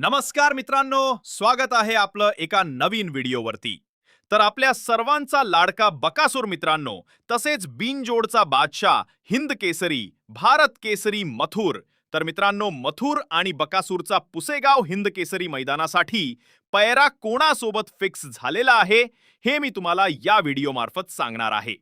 नमस्कार मित्रांनो स्वागत आहे आपलं एका नवीन व्हिडिओवरती. तर आपल्या सर्वांचा लाडका बकासूर मित्रांनो तसेच बिनजोडचा बादशाह हिंद केसरी भारत केसरी मथुर. तर मित्रांनो मथुर आणि बकासूरचा पुसेगाव हिंद केसरी मैदानासाठी पैरा कोणासोबत फिक्स झालेला आहे हे मी तुम्हाला या व्हिडिओमार्फत सांगणार आहे.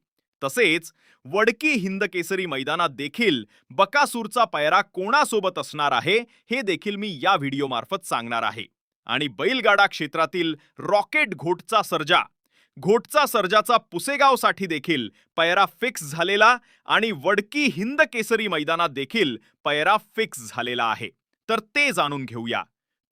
तसेच वडकी हिंद केसरी मैदानात देखील बकासूरचा पायरा कोणासोबत असणार आहे हे देखील मी या व्हिडिओमार्फत सांगणार आहे. आणि बैलगाडा क्षेत्रातील रॉकेट घोटचा सर्जा घोटचा सर्जाचा पुसेगावसाठी देखील पैरा फिक्स झालेला आणि वडकी हिंद केसरी मैदानात देखील पैरा फिक्स झालेला आहे. तर ते जाणून घेऊया.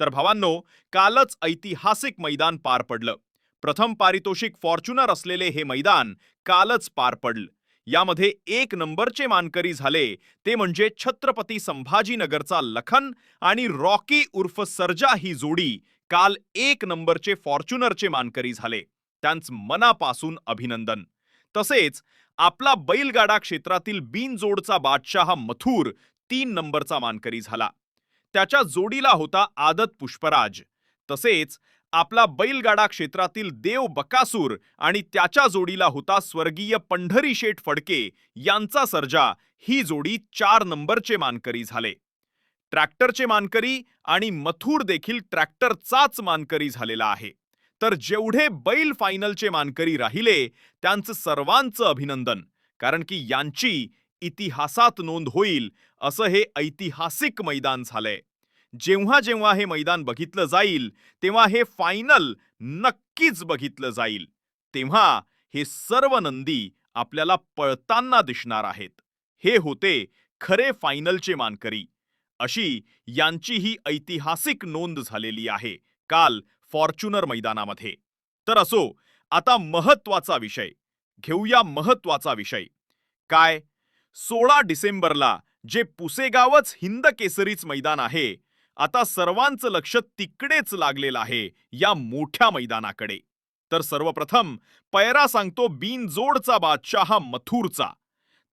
तर भावांनो कालच ऐतिहासिक मैदान पार पडलं. प्रथम पारितोषिक फॉर्च्युनर असलेले हे मैदान कालच पार पडलं. यामध्ये एक नंबरचे मानकरी झाले. ते म्हणजे छत्रपती संभाजीनगरचा लखन आणि रॉकी उर्फ सर्जा ही जोडी काल एक नंबरचे फॉर्च्युनरचे मानकरी झाले. त्यांच मनापासून अभिनंदन. तसेच आपला बैलगाडा क्षेत्रातील बिनजोडचा बादशाह मथुर तीन नंबरचा मानकरी झाला. त्याच्या जोडीला होता आदत पुष्पराज. तसेच आपला बैलगाडा क्षेत्रातील देव बकासूर आणि त्याच्या जोडीला होता स्वर्गीय पंढरी शेठ फडके यांचा सर्जा. ही जोडी चार नंबरचे मानकरी झाले. ट्रॅक्टरचे मानकरी आणि मथुर देखील ट्रॅक्टरचाच मानकरी झालेला आहे. तर जेवढे बैल फायनलचे मानकरी राहिले त्यांचं सर्वांचं अभिनंदन. कारण की यांची इतिहासात नोंद होईल असं हे ऐतिहासिक मैदान झालंय. जेव्हा जेव्हा हे मैदान बघितलं जाईल तेव्हा हे फायनल नक्कीच बघितलं जाईल. तेव्हा हे सर्व नंदी आपल्याला पळताना दिसणार आहेत. हे होते खरे फायनलचे मानकरी. अशी यांची ही ऐतिहासिक नोंद झालेली आहे काल फॉर्च्युनर मैदानामध्ये. तर असो आता महत्त्वाचा विषय. घेऊया महत्त्वाचा विषय. काय? सोळा डिसेंबरला जे पुसेगावच हिंद केसरीच मैदान आहे आता सर्वांचं लक्ष तिकडेच लागलेलं आहे या मोठ्या मैदानाकडे. तर सर्वप्रथम पैरा सांगतो बिनजोडचा बादशाह मथुरचा.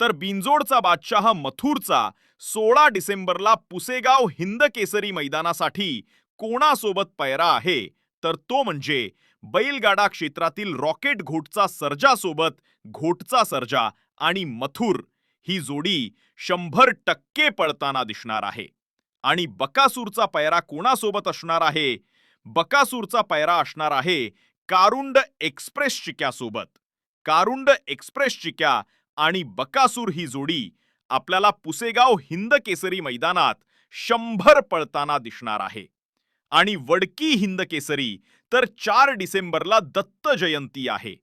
तर बिनजोडचा बादशाह मथुरचा सोळा डिसेंबरला पुसेगाव हिंद केसरी मैदानासाठी कोणासोबत पैरा आहे? तर तो म्हणजे बैलगाडा क्षेत्रातील रॉकेट घोटचा सर्जासोबत घोटचा सर्जा आणि मथुर. ही जोडी शंभर टक्के पळताना दिसणार आहे. आणि बकासूरचा पैरा कोणासोबत असणार आहे? बकासूरचा पैरा असणार आहे कारुंड एक्सप्रेस चिक्यासोबत. कारुंड एक्सप्रेस चिक्या आणि बकासूर ही जोडी आपल्याला पुसेगाव हिंद केसरी मैदानात शंभर पळताना दिसणार आहे. आणि वडकी हिंद केसरी तर चार डिसेंबरला दत्त जयंती आहे.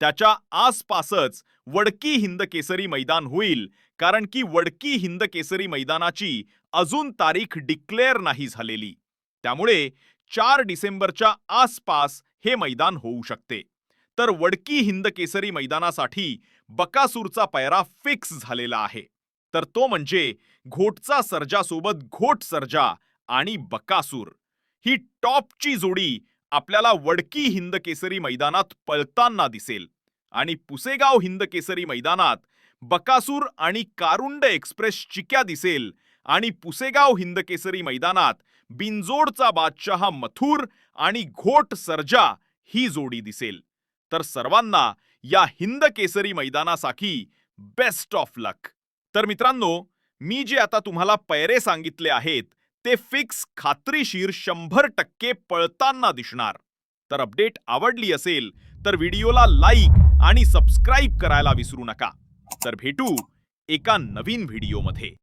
त्याच्या आसपासच वडकी हिंद केसरी मैदान होईल कारण की वडकी हिंद केसरी मैदानाची अजून तारीख डिक्लेअर नाही झालेली. त्यामुळे चार डिसेंबरच्या आसपास हे मैदान होऊ शकते. तर वडकी हिंद केसरी मैदानासाठी बकासूरचा पैरा फिक्स झालेला आहे. तर तो म्हणजे घोटचा सर्जासोबत घोट सर्जा आणि बकासूर. ही टॉपची जोडी आपल्याला वडकी हिंद केसरी मैदानात पळताना दिसेल. आणि पुसेगाव हिंद केसरी मैदानात बकासूर आणि कारुंड एक्सप्रेस चिक्या दिसेल आणि पुसेगाव हिंदकेसरी मैदानात बिनजोडचा बादशाह मथुर आणि घोट सर्जा ही जोडी दिसेल. तर सर्वांना या हिंद केसरी मैदानासाठी बेस्ट ऑफ लक तर मित्रांनो मी जे आता तुम्हाला पैरे सांगितले आहेत ते फिक्स खात्रीशीर शंभर टक्के पळताना दिसणार. तर अपडेट आवडली असेल तर व्हिडिओला लाईक आणि सबस्क्राईब करायला विसरू नका. तर भेटू एका नवीन व्हिडिओमध्ये.